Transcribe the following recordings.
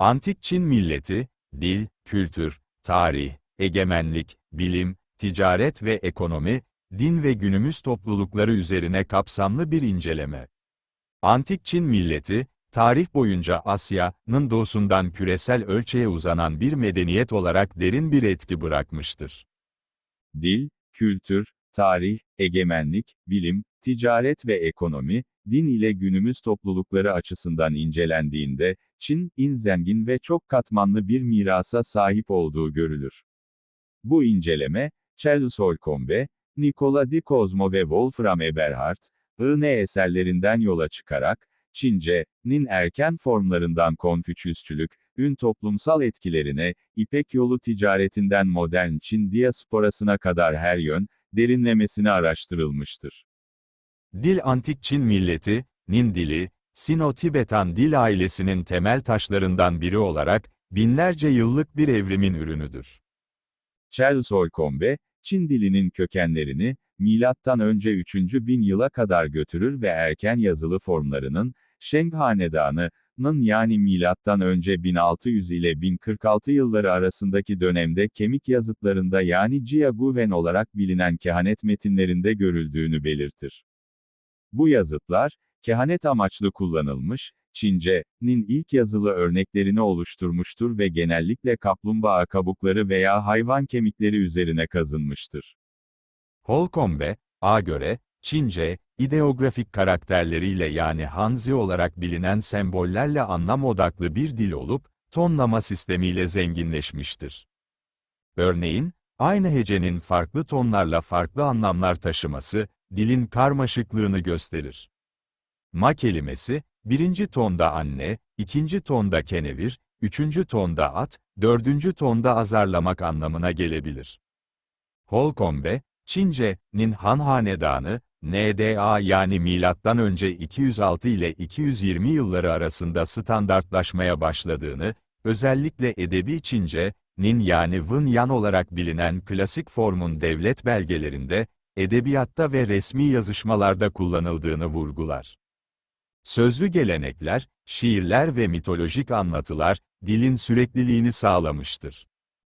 Antik Çin milleti, dil, kültür, tarih, egemenlik, bilim, ticaret ve ekonomi, din ve günümüz toplulukları üzerine kapsamlı bir inceleme. Antik Çin milleti, tarih boyunca Asya'nın doğusundan küresel ölçeğe uzanan bir medeniyet olarak derin bir etki bırakmıştır. Dil, kültür, tarih, egemenlik, bilim, ticaret ve ekonomi, din ile günümüz toplulukları açısından incelendiğinde, Çin, in zengin ve çok katmanlı bir mirasa sahip olduğu görülür. Bu inceleme, Charles Holcombe, Nicola di Cosmo ve Wolfram Eberhard, I.N. eserlerinden yola çıkarak, Çince'nin erken formlarından Konfüçyüsçülük, ün toplumsal etkilerine, İpek yolu ticaretinden modern Çin diasporasına kadar her yön, derinlemesine araştırılmıştır. Dil Antik Çin milleti, Nin dili, Sino-Tibetan dil ailesinin temel taşlarından biri olarak, binlerce yıllık bir evrimin ürünüdür. Charles Holcombe, Çin dilinin kökenlerini, milattan önce 3. bin yıla kadar götürür ve erken yazılı formlarının, Sheng Hanedanı'nın yani milattan önce 1600 ile 1046 yılları arasındaki dönemde kemik yazıtlarında yani Jiaguwen olarak bilinen kehanet metinlerinde görüldüğünü belirtir. Bu yazıtlar, kehanet amaçlı kullanılmış, Çince'nin ilk yazılı örneklerini oluşturmuştur ve genellikle kaplumbağa kabukları veya hayvan kemikleri üzerine kazınmıştır. Holcombe, A göre, Çince, ideografik karakterleriyle yani Hanzi olarak bilinen sembollerle anlam odaklı bir dil olup, tonlama sistemiyle zenginleşmiştir. Örneğin, aynı hecenin farklı tonlarla farklı anlamlar taşıması, dilin karmaşıklığını gösterir. Ma kelimesi, birinci tonda anne, ikinci tonda kenevir, üçüncü tonda at, dördüncü tonda azarlamak anlamına gelebilir. Holcombe, Çince'nin Han Hanedanı, NDA yani milattan önce 206 ile 220 yılları arasında standartlaşmaya başladığını, özellikle edebi Çince'nin yani Wen Yan olarak bilinen klasik formun devlet belgelerinde, edebiyatta ve resmi yazışmalarda kullanıldığını vurgular. Sözlü gelenekler, şiirler ve mitolojik anlatılar, dilin sürekliliğini sağlamıştır.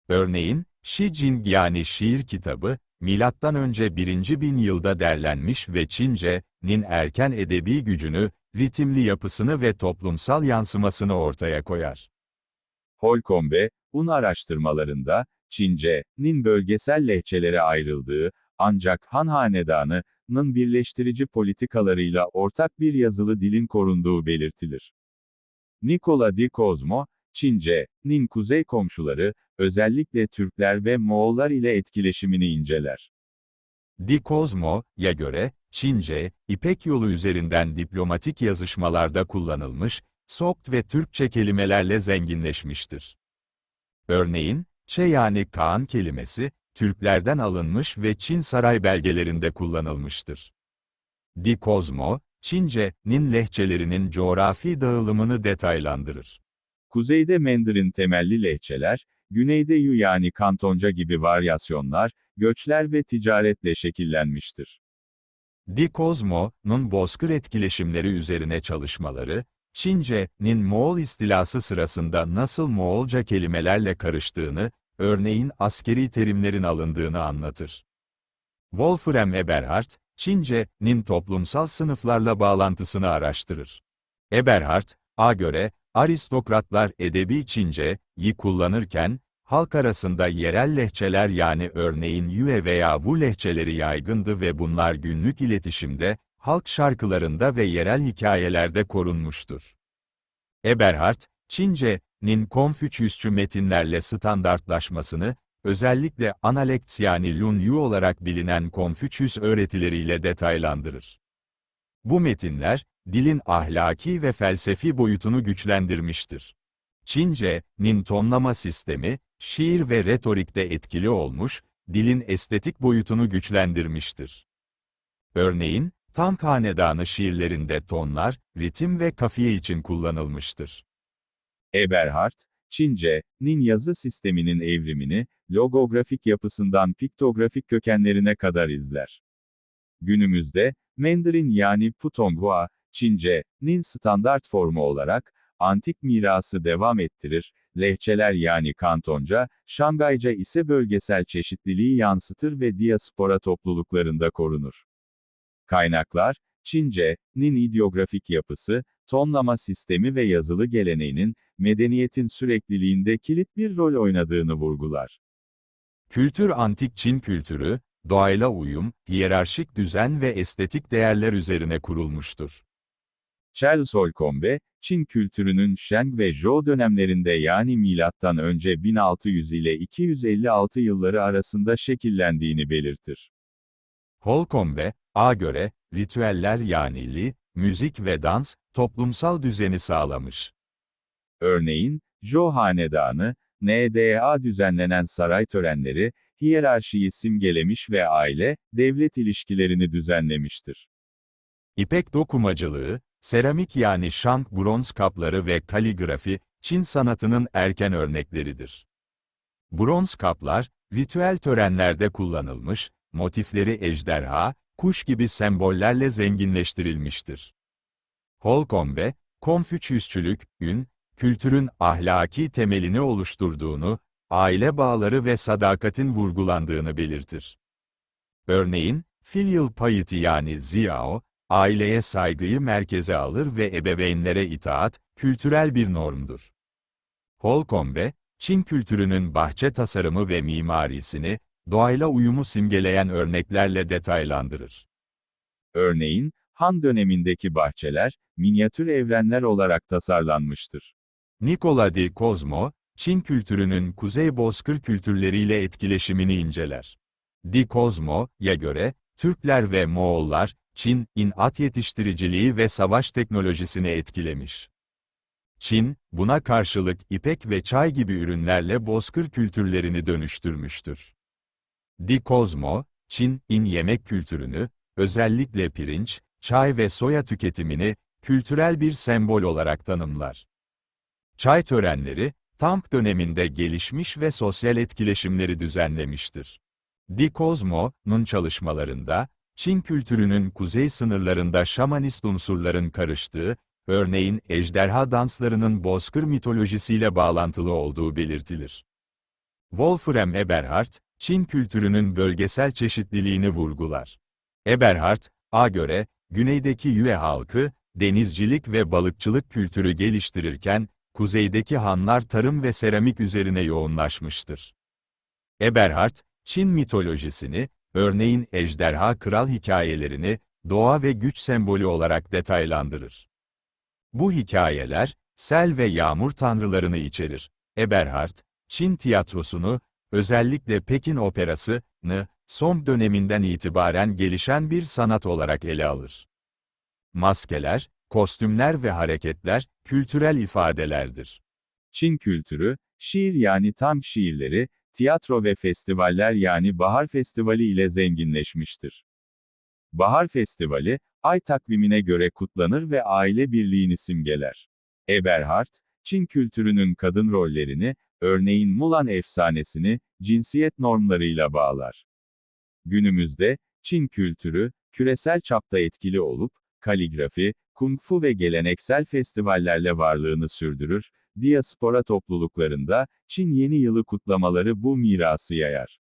Örneğin, Shi Jing yani şiir kitabı, milattan önce 1. bin yılda derlenmiş ve Çince'nin erken edebi gücünü, ritimli yapısını ve toplumsal yansımasını ortaya koyar. Holcombe, Un araştırmalarında, Çince'nin bölgesel lehçelere ayrıldığı, ancak Han Hanedanı'nın birleştirici politikalarıyla ortak bir yazılı dilin korunduğu belirtilir. Nicola di Cosmo, Çince'nin kuzey komşuları, özellikle Türkler ve Moğollar ile etkileşimini inceler. Di Cosmo'ya göre, Çince, İpek yolu üzerinden diplomatik yazışmalarda kullanılmış, Sokt ve Türkçe kelimelerle zenginleşmiştir. Örneğin, Çe yani Kaan kelimesi, Türklerden alınmış ve Çin saray belgelerinde kullanılmıştır. Di Cosmo, Çince'nin lehçelerinin coğrafi dağılımını detaylandırır. Kuzeyde Mandarin temelli lehçeler, güneyde Yu yani Kantonca gibi varyasyonlar, göçler ve ticaretle şekillenmiştir. Di Cosmo'nun bozkır etkileşimleri üzerine çalışmaları, Çince'nin Moğol istilası sırasında nasıl Moğolca kelimelerle karıştığını, örneğin askeri terimlerin alındığını anlatır. Wolfram Eberhard, Çince'nin toplumsal sınıflarla bağlantısını araştırır. Eberhard, A göre, aristokratlar edebi Çince'yi kullanırken, halk arasında yerel lehçeler yani örneğin Yue veya Wu lehçeleri yaygındı ve bunlar günlük iletişimde, halk şarkılarında ve yerel hikayelerde korunmuştur. Eberhard, Çince'nin Konfüçyüsçü metinlerle standartlaşmasını, özellikle Analects yani Lun Yu olarak bilinen Konfüçyüs öğretileriyle detaylandırır. Bu metinler, dilin ahlaki ve felsefi boyutunu güçlendirmiştir. Çince'nin tonlama sistemi, şiir ve retorikte etkili olmuş, dilin estetik boyutunu güçlendirmiştir. Örneğin, Tang Hanedanı şiirlerinde tonlar, ritim ve kafiye için kullanılmıştır. Eberhard, Çince'nin yazı sisteminin evrimini, logografik yapısından piktografik kökenlerine kadar izler. Günümüzde, Mandarin yani Putonghua, Çince'nin standart formu olarak, antik mirası devam ettirir, lehçeler yani Kantonca, Şangayca ise bölgesel çeşitliliği yansıtır ve diaspora topluluklarında korunur. Kaynaklar, Çince'nin ideografik yapısı, tonlama sistemi ve yazılı geleneğinin, medeniyetin sürekliliğinde kilit bir rol oynadığını vurgular. Kültür antik Çin kültürü, doğayla uyum, hiyerarşik düzen ve estetik değerler üzerine kurulmuştur. Charles Holcombe, Çin kültürünün Shang ve Zhou dönemlerinde yani milattan önce 1600 ile 256 yılları arasında şekillendiğini belirtir. Holcombe, A göre, ritüeller yani li, müzik ve dans, toplumsal düzeni sağlamış. Örneğin, Zhou hanedanı, NDA düzenlenen saray törenleri, hiyerarşiyi simgelemiş ve aile, devlet ilişkilerini düzenlemiştir. İpek dokumacılığı, seramik yani şank bronz kapları ve kaligrafi, Çin sanatının erken örnekleridir. Bronz kaplar, ritüel törenlerde kullanılmış, motifleri ejderha, kuş gibi sembollerle zenginleştirilmiştir. Holcombe, Konfüçyüsçülük, ün, kültürün ahlaki temelini oluşturduğunu, aile bağları ve sadakatin vurgulandığını belirtir. Örneğin, filial piety yani ziao, aileye saygıyı merkeze alır ve ebeveynlere itaat, kültürel bir normdur. Holcombe, Çin kültürünün bahçe tasarımı ve mimarisini, doğayla uyumu simgeleyen örneklerle detaylandırır. Örneğin, Han dönemindeki bahçeler, minyatür evrenler olarak tasarlanmıştır. Nikola di Cosmo, Çin kültürünün Kuzey Bozkır kültürleriyle etkileşimini inceler. Di Cosmo'ya göre, Türkler ve Moğollar, Çin'in at yetiştiriciliği ve savaş teknolojisini etkilemiş. Çin, buna karşılık ipek ve çay gibi ürünlerle bozkır kültürlerini dönüştürmüştür. Di Cosmo, Çin'in yemek kültürünü, özellikle pirinç, çay ve soya tüketimini, kültürel bir sembol olarak tanımlar. Çay törenleri, Tang döneminde gelişmiş ve sosyal etkileşimleri düzenlemiştir. Di Cosmo'nun çalışmalarında, Çin kültürünün kuzey sınırlarında şamanist unsurların karıştığı, örneğin ejderha danslarının bozkır mitolojisiyle bağlantılı olduğu belirtilir. Wolfram Eberhard, Çin kültürünün bölgesel çeşitliliğini vurgular. Eberhard, A göre, güneydeki Yue halkı, denizcilik ve balıkçılık kültürü geliştirirken, kuzeydeki Hanlar tarım ve seramik üzerine yoğunlaşmıştır. Eberhard, Çin mitolojisini, örneğin ejderha kral hikayelerini, doğa ve güç sembolü olarak detaylandırır. Bu hikayeler, sel ve yağmur tanrılarını içerir. Eberhard, Çin tiyatrosunu, özellikle Pekin operasını, Song döneminden itibaren gelişen bir sanat olarak ele alır. Maskeler, kostümler ve hareketler, kültürel ifadelerdir. Çin kültürü, şiir yani tam şiirleri, tiyatro ve festivaller yani Bahar Festivali ile zenginleşmiştir. Bahar Festivali, ay takvimine göre kutlanır ve aile birliğini simgeler. Eberhard, Çin kültürünün kadın rollerini, örneğin Mulan efsanesini, cinsiyet normlarıyla bağlar. Günümüzde, Çin kültürü, küresel çapta etkili olup, kaligrafi, kung fu ve geleneksel festivallerle varlığını sürdürür, diaspora topluluklarında, Çin Yeni Yılı kutlamaları bu mirası yayar.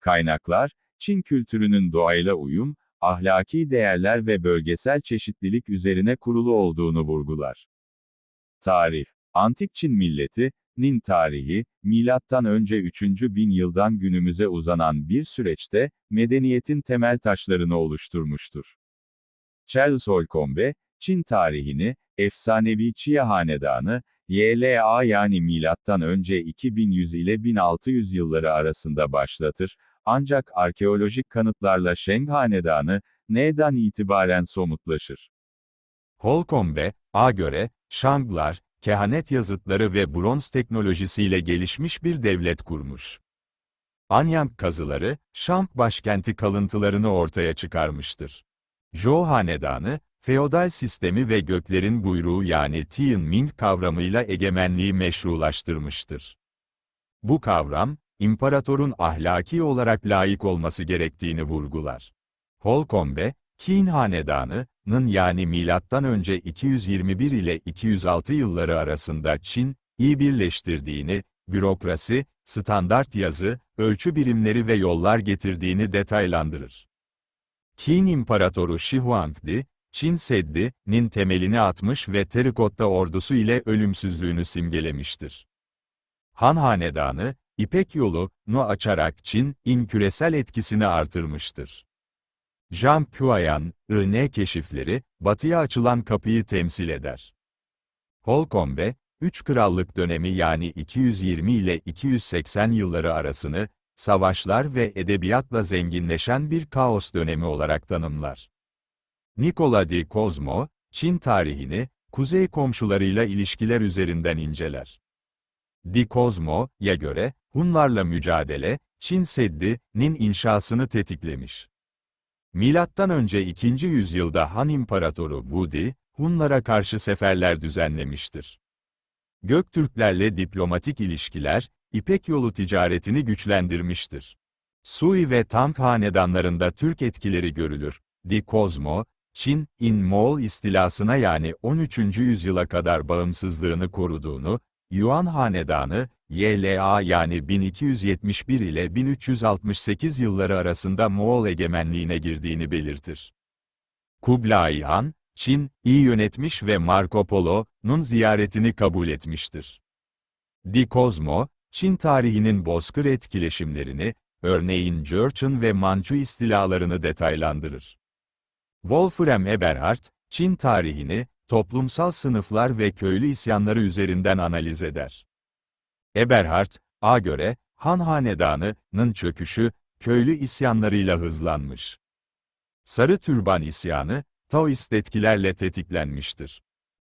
Kaynaklar, Çin kültürünün doğayla uyum, ahlaki değerler ve bölgesel çeşitlilik üzerine kurulu olduğunu vurgular. Tarih Antik Çin milleti, Nin tarihi, milattan önce 3. bin yıldan günümüze uzanan bir süreçte, medeniyetin temel taşlarını oluşturmuştur. Charles Holcombe, Çin tarihini, efsanevi Çia Hanedanı, YLA yani milattan önce 2100 ile 1600 yılları arasında başlatır, ancak arkeolojik kanıtlarla Sheng Hanedanı, N'den itibaren somutlaşır. Holcombe, A göre, Shanglar, kehanet yazıtları ve bronz teknolojisiyle gelişmiş bir devlet kurmuş. Anyang kazıları, Şam başkenti kalıntılarını ortaya çıkarmıştır. Zhou Hanedanı, feodal sistemi ve göklerin buyruğu yani Tian Ming kavramıyla egemenliği meşrulaştırmıştır. Bu kavram, imparatorun ahlaki olarak layık olması gerektiğini vurgular. Holcombe, Qin Hanedanı'nın yani önce 221 ile 206 yılları arasında Çin, iyi birleştirdiğini, bürokrasi, standart yazı, ölçü birimleri ve yollar getirdiğini detaylandırır. Qin İmparatoru Shi Huangdi, Çin Seddi'nin temelini atmış ve terikotta ordusu ile ölümsüzlüğünü simgelemiştir. Han Hanedanı, İpek yolunu açarak Çin'in küresel etkisini artırmıştır. Jean Puayan-ın keşifleri, batıya açılan kapıyı temsil eder. Holkombe, Üç Krallık dönemi yani 220 ile 280 yılları arasını, savaşlar ve edebiyatla zenginleşen bir kaos dönemi olarak tanımlar. Nicola di Cosmo, Çin tarihini, kuzey komşularıyla ilişkiler üzerinden inceler. Di Cosmo'ya göre, Hunlarla mücadele, Çin Seddi'nin inşasını tetiklemiş. Milattan önce 2. yüzyılda Han İmparatoru Wudi, Hunlara karşı seferler düzenlemiştir. Göktürklerle diplomatik ilişkiler, İpek yolu ticaretini güçlendirmiştir. Sui ve Tang hanedanlarında Türk etkileri görülür. Di Cosmo, Çin-in Moğol istilasına yani 13. yüzyıla kadar bağımsızlığını koruduğunu, Yuan Hanedanı, YLA yani 1271 ile 1368 yılları arasında Moğol egemenliğine girdiğini belirtir. Kublai Han, Çin, iyi yönetmiş ve Marco Polo'nun ziyaretini kabul etmiştir. Di Cosmo, Çin tarihinin bozkır etkileşimlerini, örneğin Jurchen ve Manchu istilalarını detaylandırır. Wolfram Eberhard, Çin tarihini, toplumsal sınıflar ve köylü isyanları üzerinden analiz eder. Eberhard, A göre, Han Hanedanı'nın çöküşü, köylü isyanlarıyla hızlanmış. Sarı Türban isyanı, Taoist etkilerle tetiklenmiştir.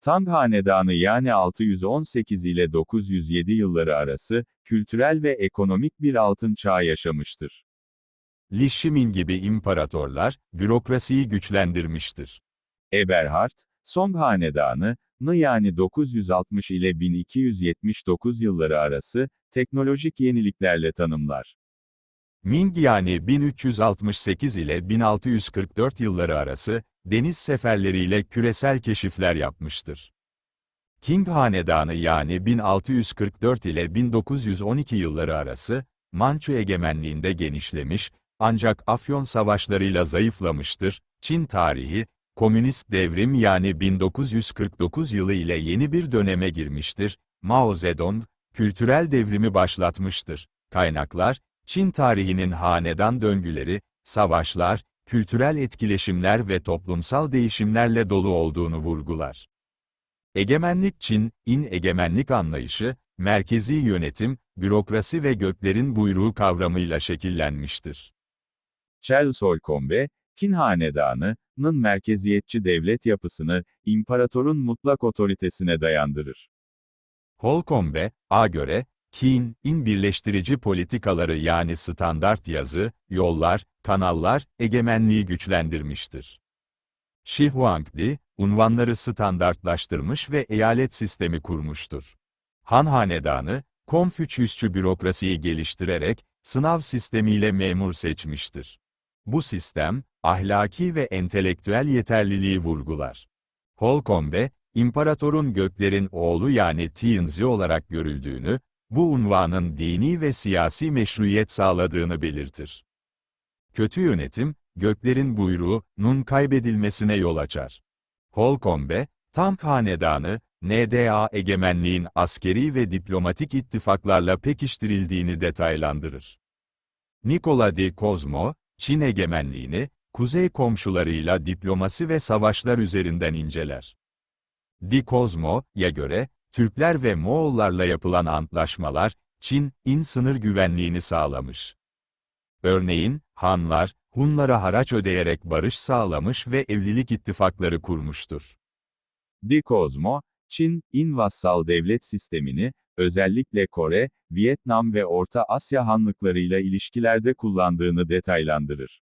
Tang Hanedanı yani 618 ile 907 yılları arası, kültürel ve ekonomik bir altın çağ yaşamıştır. Li Shimin gibi imparatorlar, bürokrasiyi güçlendirmiştir. Eberhard, Song Hanedanı, yani 960 ile 1279 yılları arası, teknolojik yeniliklerle tanımlar. Ming yani 1368 ile 1644 yılları arası, deniz seferleriyle küresel keşifler yapmıştır. Qing Hanedanı yani 1644 ile 1912 yılları arası, Mançu egemenliğinde genişlemiş, ancak Afyon savaşlarıyla zayıflamıştır. Çin tarihi, komünist devrim yani 1949 yılı ile yeni bir döneme girmiştir. Mao Zedong, kültürel devrimi başlatmıştır. Kaynaklar, Çin tarihinin hanedan döngüleri, savaşlar, kültürel etkileşimler ve toplumsal değişimlerle dolu olduğunu vurgular. Egemenlik Çin-in egemenlik anlayışı, merkezi yönetim, bürokrasi ve göklerin buyruğu kavramıyla şekillenmiştir. Charles Holcombe, Qin Hanedanı'nın merkeziyetçi devlet yapısını, imparatorun mutlak otoritesine dayandırır. Holcombe, A göre, Qin'in birleştirici politikaları yani standart yazı, yollar, kanallar, egemenliği güçlendirmiştir. Shi Huangdi, unvanları standartlaştırmış ve eyalet sistemi kurmuştur. Han Hanedanı, Konfüçyüsçü bürokrasiyi geliştirerek, sınav sistemiyle memur seçmiştir. Bu sistem, ahlaki ve entelektüel yeterliliği vurgular. Holcombe, imparatorun göklerin oğlu yani Tianzi olarak görüldüğünü, bu unvanın dini ve siyasi meşruiyet sağladığını belirtir. Kötü yönetim, göklerin buyruğunun kaybedilmesine yol açar. Holcombe, Tang Hanedanı, NDA egemenliğin askeri ve diplomatik ittifaklarla pekiştirildiğini detaylandırır. Nicola di Cosmo, Çin egemenliğini, kuzey komşularıyla diplomasi ve savaşlar üzerinden inceler. Di Cosmo'ya göre, Türkler ve Moğollarla yapılan antlaşmalar, Çin'in sınır güvenliğini sağlamış. Örneğin, Hanlar, Hunlara haraç ödeyerek barış sağlamış ve evlilik ittifakları kurmuştur. Di Cosmo, Çin-in vassal devlet sistemini, özellikle Kore, Vietnam ve Orta Asya hanlıklarıyla ilişkilerde kullandığını detaylandırır.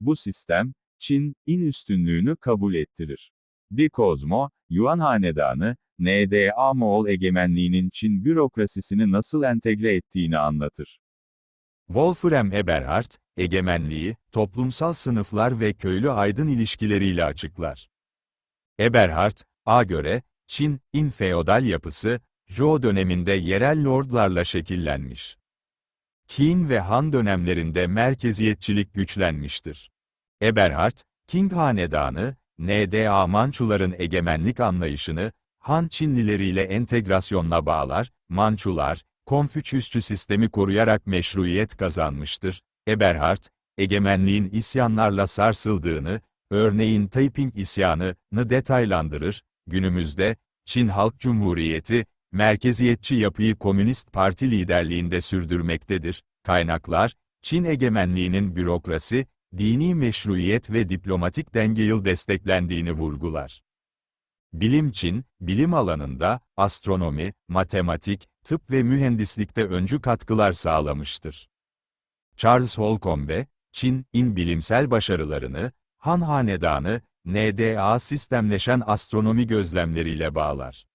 Bu sistem, Çin-in üstünlüğünü kabul ettirir. Di Cosmo, Yuan Hanedanı, NDA Moğol egemenliğinin Çin bürokrasisini nasıl entegre ettiğini anlatır. Wolfram Eberhard, egemenliği, toplumsal sınıflar ve köylü aydın ilişkileriyle açıklar. Eberhard, A göre, Çin, in feodal yapısı, Zhou döneminde yerel lordlarla şekillenmiş. Qin ve Han dönemlerinde merkeziyetçilik güçlenmiştir. Eberhard, Qing Hanedanı, NDA Mançuların egemenlik anlayışını, Han Çinlileriyle entegrasyonla bağlar, Mançular, Konfüçyüsçü sistemi koruyarak meşruiyet kazanmıştır. Eberhard, egemenliğin isyanlarla sarsıldığını, örneğin Taiping isyanını detaylandırır, günümüzde, Çin Halk Cumhuriyeti, merkeziyetçi yapıyı Komünist Parti liderliğinde sürdürmektedir. Kaynaklar, Çin egemenliğinin bürokrasi, dini meşruiyet ve diplomatik dengeyil desteklendiğini vurgular. Bilim Çin, bilim alanında, astronomi, matematik, tıp ve mühendislikte öncü katkılar sağlamıştır. Charles Holcombe, Çin'in bilimsel başarılarını, Han Hanedanı, NDA sistemleşen astronomi gözlemleriyle bağlar.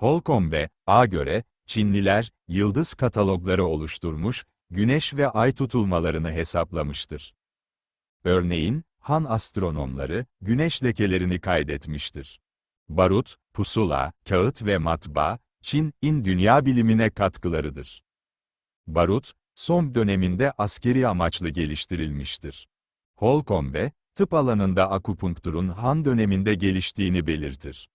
Holcombe, A göre, Çinliler, yıldız katalogları oluşturmuş, güneş ve ay tutulmalarını hesaplamıştır. Örneğin, Han astronomları, güneş lekelerini kaydetmiştir. Barut, pusula, kağıt ve matbaa, Çin'in dünya bilimine katkılarıdır. Barut, Song döneminde askeri amaçlı geliştirilmiştir. Holcombe, tıp alanında akupunkturun Han döneminde geliştiğini belirtir.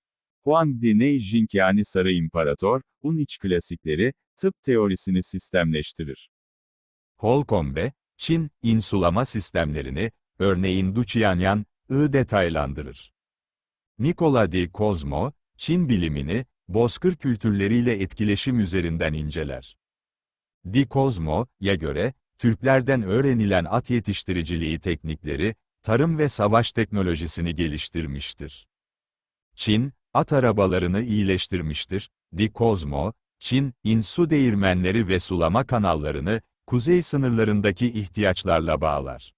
Huang de Neijing yani Sarı İmparator, Un iç klasikleri, tıp teorisini sistemleştirir. Holcombe, Çin, insulama sistemlerini, örneğin Duqianyan,'ı detaylandırır. Nikola di Cosmo, Çin bilimini, bozkır kültürleriyle etkileşim üzerinden inceler. Di Cosmo'ya göre, Türklerden öğrenilen at yetiştiriciliği teknikleri, tarım ve savaş teknolojisini geliştirmiştir. Çin, at arabalarını iyileştirmiştir. Di Cosmo, Çin, in su değirmenleri ve sulama kanallarını, kuzey sınırlarındaki ihtiyaçlarla bağlar.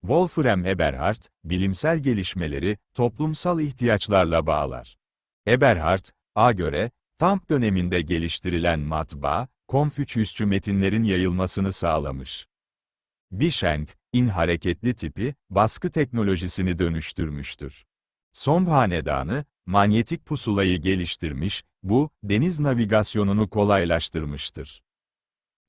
Wolfram Eberhard, bilimsel gelişmeleri, toplumsal ihtiyaçlarla bağlar. Eberhard, A göre, Tamp döneminde geliştirilen matbaa, Konfüçyüsçü metinlerin yayılmasını sağlamış. Bisheng, in hareketli tipi, baskı teknolojisini dönüştürmüştür. Song Hanedanı, manyetik pusulayı geliştirmiş, bu, deniz navigasyonunu kolaylaştırmıştır.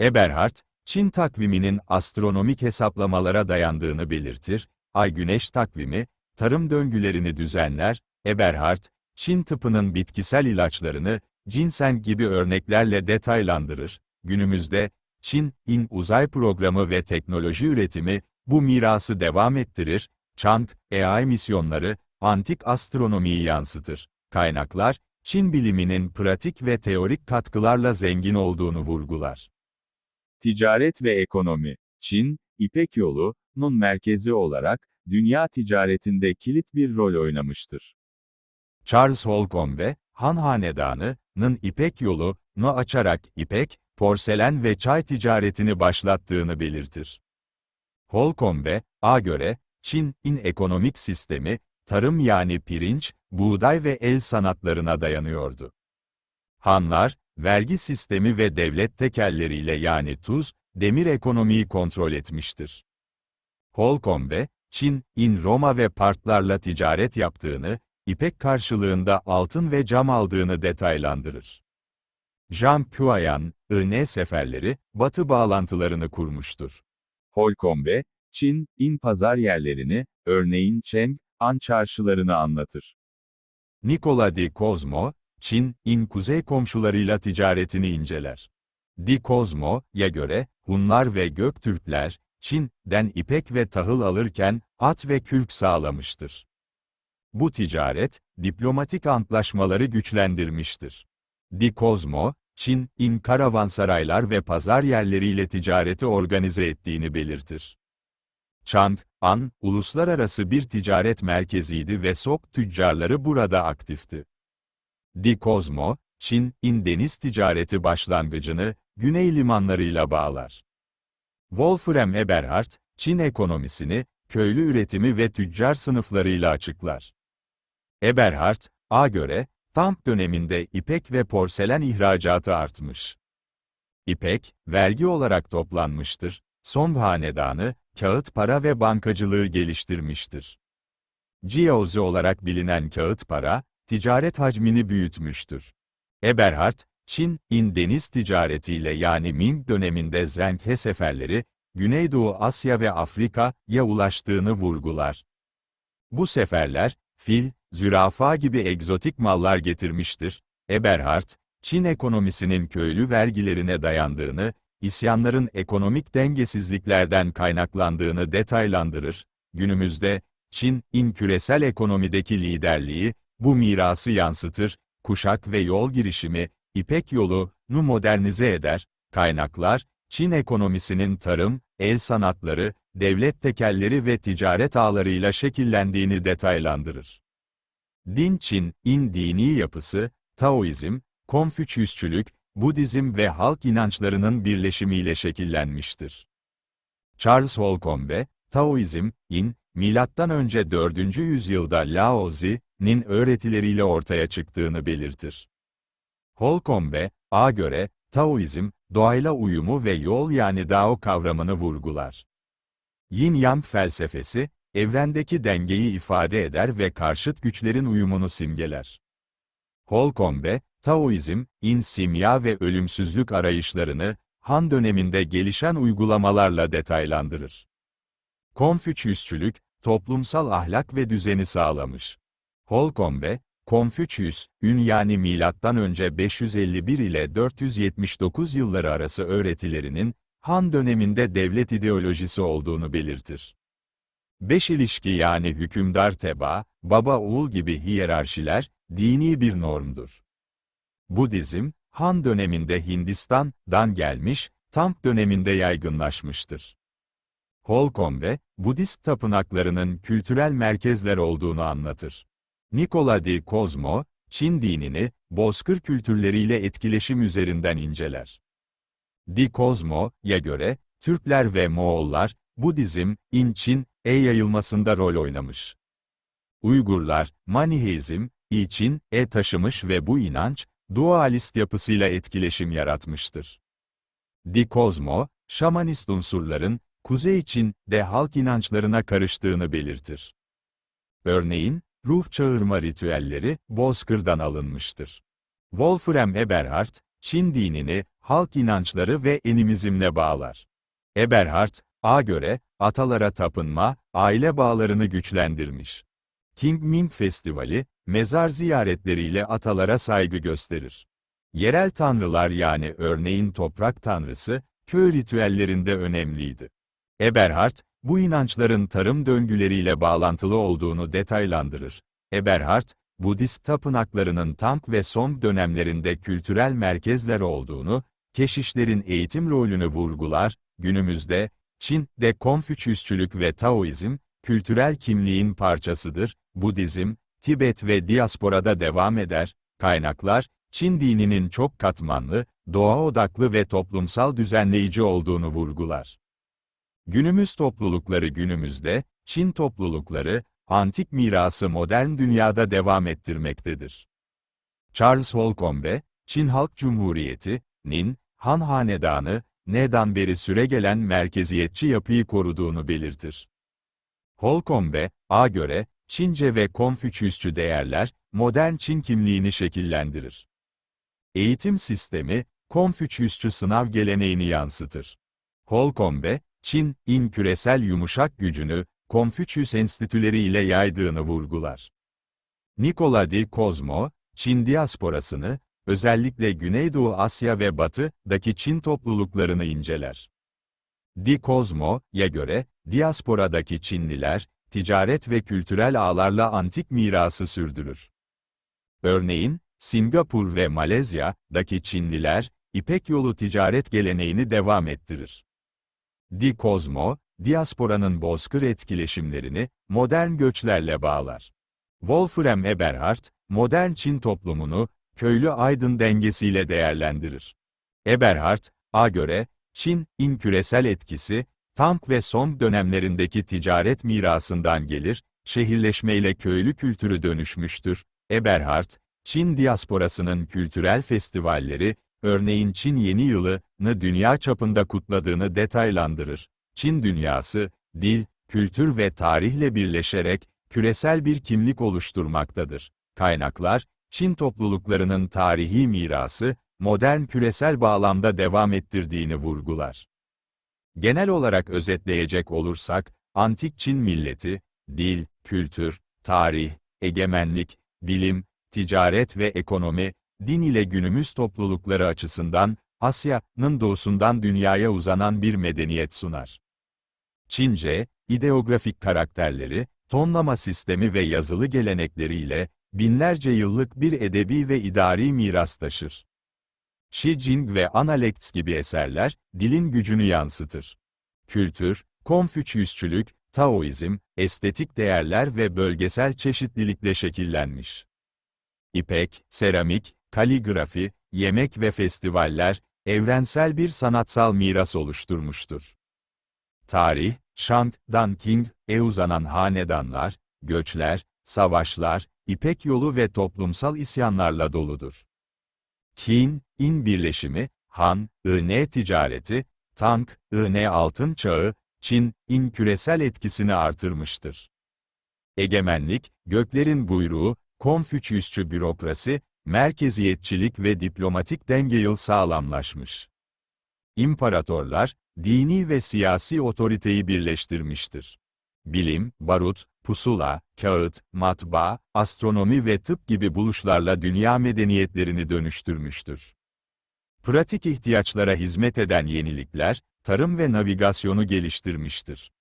Eberhard, Çin takviminin astronomik hesaplamalara dayandığını belirtir, ay-güneş takvimi, tarım döngülerini düzenler, Eberhard, Çin tıpının bitkisel ilaçlarını, ginseng gibi örneklerle detaylandırır. Günümüzde, Çin'in uzay programı ve teknoloji üretimi, bu mirası devam ettirir, Chang, AI misyonları, antik astronomiyi yansıtır. Kaynaklar, Çin biliminin pratik ve teorik katkılarla zengin olduğunu vurgular. Ticaret ve ekonomi. Çin, İpek yolu'nun merkezi olarak, dünya ticaretinde kilit bir rol oynamıştır. Charles Holcombe, Han Hanedanı'nın İpek yolu'nu açarak ipek, porselen ve çay ticaretini başlattığını belirtir. Holcombe, A göre, Çin'in ekonomik sistemi, tarım yani pirinç, buğday ve el sanatlarına dayanıyordu. Hanlar, vergi sistemi ve devlet tekelleriyle yani tuz, demir ekonomiyi kontrol etmiştir. Holcombe, Çin'in Roma ve Partlarla ticaret yaptığını, ipek karşılığında altın ve cam aldığını detaylandırır. Jean Puayan, IN seferleri, batı bağlantılarını kurmuştur. Holcombe, Çin'in pazar yerlerini, örneğin Cheng, An çarşılarını anlatır. Nikola di Cosmo, Çin'in kuzey komşularıyla ticaretini inceler. Di Cosmo'ya göre, Hunlar ve Göktürkler, Çin'den ipek ve tahıl alırken, at ve kürk sağlamıştır. Bu ticaret, diplomatik antlaşmaları güçlendirmiştir. Di Cosmo, Çin'in karavanseraylar ve pazar yerleriyle ticareti organize ettiğini belirtir. Chang'an, uluslararası bir ticaret merkeziydi ve sok tüccarları burada aktifti. Di Cosmo, Çin'in deniz ticareti başlangıcını, güney limanlarıyla bağlar. Wolfram Eberhard, Çin ekonomisini, köylü üretimi ve tüccar sınıflarıyla açıklar. Eberhard, A göre, Tamp döneminde ipek ve porselen ihracatı artmış. İpek, vergi olarak toplanmıştır, Song Hanedanı, kağıt para ve bankacılığı geliştirmiştir. Jiaozi olarak bilinen kağıt para, ticaret hacmini büyütmüştür. Eberhard, Çin, in deniz ticaretiyle yani Ming döneminde Zheng He seferleri, Güneydoğu Asya ve Afrika'ya ulaştığını vurgular. Bu seferler, fil, zürafa gibi egzotik mallar getirmiştir. Eberhard, Çin ekonomisinin köylü vergilerine dayandığını, isyanların ekonomik dengesizliklerden kaynaklandığını detaylandırır. Günümüzde, Çin, in küresel ekonomideki liderliği, bu mirası yansıtır, kuşak ve yol girişimi, İpek yolunu modernize eder, kaynaklar, Çin ekonomisinin tarım, el sanatları, devlet tekelleri ve ticaret ağlarıyla şekillendiğini detaylandırır. Din Çin, in dini yapısı, Taoizm, Konfüçyüsçülük, Budizm ve halk inançlarının birleşimiyle şekillenmiştir. Charles Holcombe, Taoizm, in, milattan önce 4. yüzyılda Lao Tzu'nin öğretileriyle ortaya çıktığını belirtir. Holcombe, A göre, Taoizm, doğayla uyumu ve yol yani Dao kavramını vurgular. Yin-Yang felsefesi, evrendeki dengeyi ifade eder ve karşıt güçlerin uyumunu simgeler. Holcombe, Taoizm, in simya ve ölümsüzlük arayışlarını, Han döneminde gelişen uygulamalarla detaylandırır. Konfüçyüsçülük, toplumsal ahlak ve düzeni sağlamış. Holcombe, Konfüçyüs, ün yani milattan önce 551 ile 479 yılları arası öğretilerinin, Han döneminde devlet ideolojisi olduğunu belirtir. Beş ilişki yani hükümdar teba, baba oğul gibi hiyerarşiler, dini bir normdur. Budizm, Han döneminde Hindistan'dan gelmiş, Tank döneminde yaygınlaşmıştır. Holcombe, Budist tapınaklarının kültürel merkezler olduğunu anlatır. Nikola di Cosmo, Çin dinini, bozkır kültürleriyle etkileşim üzerinden inceler. Di Cosmo'ya göre, Türkler ve Moğollar, Budizm, in Çin'e yayılmasında rol oynamış. Uygurlar, Maniheizm, İ Çin'e taşımış ve bu inanç, dualist yapısıyla etkileşim yaratmıştır. Di Cosmo, şamanist unsurların, Kuzey Çin'de halk inançlarına karıştığını belirtir. Örneğin, ruh çağırma ritüelleri, Bozkır'dan alınmıştır. Wolfram Eberhard, Çin dinini, halk inançları ve enimizmle bağlar. Eberhard, A göre, atalara tapınma, aile bağlarını güçlendirmiş. King Ming Festivali, mezar ziyaretleriyle atalara saygı gösterir. Yerel tanrılar yani örneğin toprak tanrısı, köy ritüellerinde önemliydi. Eberhard, bu inançların tarım döngüleriyle bağlantılı olduğunu detaylandırır. Eberhard, Budist tapınaklarının Tang ve Song dönemlerinde kültürel merkezler olduğunu, keşişlerin eğitim rolünü vurgular, günümüzde, Çin'de Konfüçyüsçülük ve Taoizm, kültürel kimliğin parçasıdır, Budizm, Tibet ve diasporada devam eder, kaynaklar, Çin dininin çok katmanlı, doğa odaklı ve toplumsal düzenleyici olduğunu vurgular. Günümüz toplulukları günümüzde, Çin toplulukları, antik mirası modern dünyada devam ettirmektedir. Charles Holcombe, Çin Halk Cumhuriyeti'nin, Han Hanedanı, Ne'dan beri süregelen merkeziyetçi yapıyı koruduğunu belirtir. Holcombe, A göre, Çince ve Konfüçyüsçü değerler, modern Çin kimliğini şekillendirir. Eğitim sistemi, Konfüçyüsçü sınav geleneğini yansıtır. Holcombe, Çin'in küresel yumuşak gücünü, Konfüçyüs enstitüleri ile yaydığını vurgular. Nikola di Cosmo, Çin diasporasını, özellikle Güneydoğu Asya ve Batı'daki Çin topluluklarını inceler. Di Cosmo'ya göre, diasporadaki Çinliler, ticaret ve kültürel ağlarla antik mirası sürdürür. Örneğin, Singapur ve Malezya'daki Çinliler, İpek yolu ticaret geleneğini devam ettirir. Di Cosmo, diasporanın bozkır etkileşimlerini, modern göçlerle bağlar. Wolfram Eberhard, modern Çin toplumunu, köylü-aydın dengesiyle değerlendirir. Eberhard, A göre, Çin'in küresel etkisi, Tang ve Song dönemlerindeki ticaret mirasından gelir, şehirleşmeyle köylü kültürü dönüşmüştür. Eberhard, Çin diasporasının kültürel festivalleri, örneğin Çin yeni yılını dünya çapında kutladığını detaylandırır. Çin dünyası, dil, kültür ve tarihle birleşerek, küresel bir kimlik oluşturmaktadır. Kaynaklar, Çin topluluklarının tarihi mirası, modern küresel bağlamda devam ettirdiğini vurgular. Genel olarak özetleyecek olursak, Antik Çin milleti, dil, kültür, tarih, egemenlik, bilim, ticaret ve ekonomi, din ile günümüz toplulukları açısından, Asya'nın doğusundan dünyaya uzanan bir medeniyet sunar. Çince, ideografik karakterleri, tonlama sistemi ve yazılı gelenekleriyle, binlerce yıllık bir edebi ve idari miras taşır. Xi Jing ve Analects gibi eserler, dilin gücünü yansıtır. Kültür, Konfüçyüsçülük, Taoizm, estetik değerler ve bölgesel çeşitlilikle şekillenmiş. İpek, seramik, kaligrafi, yemek ve festivaller, evrensel bir sanatsal miras oluşturmuştur. Tarih, Shang, Dan King, e uzanan hanedanlar, göçler, savaşlar, İpek yolu ve toplumsal isyanlarla doludur. Qin, in birleşimi, Han, I-N ticareti, Tang, I-N altın çağı, Çin, in küresel etkisini artırmıştır. Egemenlik, göklerin buyruğu, Konfüçyüsçü bürokrasi, merkeziyetçilik ve diplomatik denge yıl sağlamlaşmış. İmparatorlar, dini ve siyasi otoriteyi birleştirmiştir. Bilim, barut, pusula, kağıt, matbaa, astronomi ve tıp gibi buluşlarla dünya medeniyetlerini dönüştürmüştür. Pratik ihtiyaçlara hizmet eden yenilikler, tarım ve navigasyonu geliştirmiştir.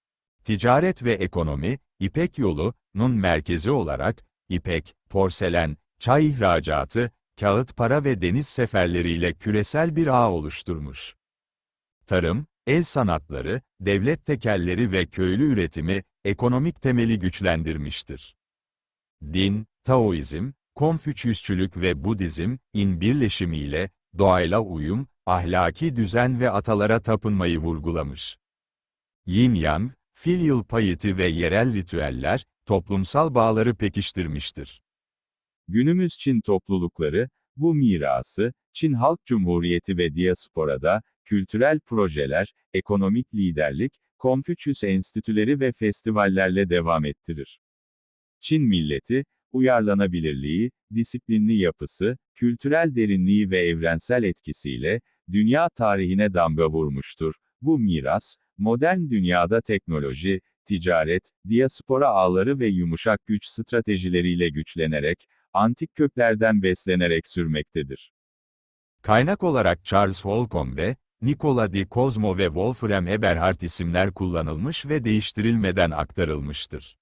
Ticaret ve ekonomi, İpek yolu'nun merkezi olarak, İpek, porselen, çay ihracatı, kağıt para ve deniz seferleriyle küresel bir ağ oluşturmuş. Tarım, el sanatları, devlet tekelleri ve köylü üretimi, ekonomik temeli güçlendirmiştir. Din, Taoizm, Konfüçyüsçülük ve Budizm, in birleşimiyle, doğayla uyum, ahlaki düzen ve atalara tapınmayı vurgulamış. Yin-Yang, fil yıl payıtı ve yerel ritüeller, toplumsal bağları pekiştirmiştir. Günümüz Çin toplulukları, bu mirası, Çin Halk Cumhuriyeti ve diasporada, kültürel projeler, ekonomik liderlik, Konfüçyüs enstitüleri ve festivallerle devam ettirir. Çin milleti, uyarlanabilirliği, disiplinli yapısı, kültürel derinliği ve evrensel etkisiyle, dünya tarihine damga vurmuştur. Bu miras, modern dünyada teknoloji, ticaret, diaspora ağları ve yumuşak güç stratejileriyle güçlenerek, antik köklerden beslenerek sürmektedir. Kaynak olarak Charles Holcomb ve Nikola di Cosmo ve Wolfram Eberhard isimler kullanılmış ve değiştirilmeden aktarılmıştır.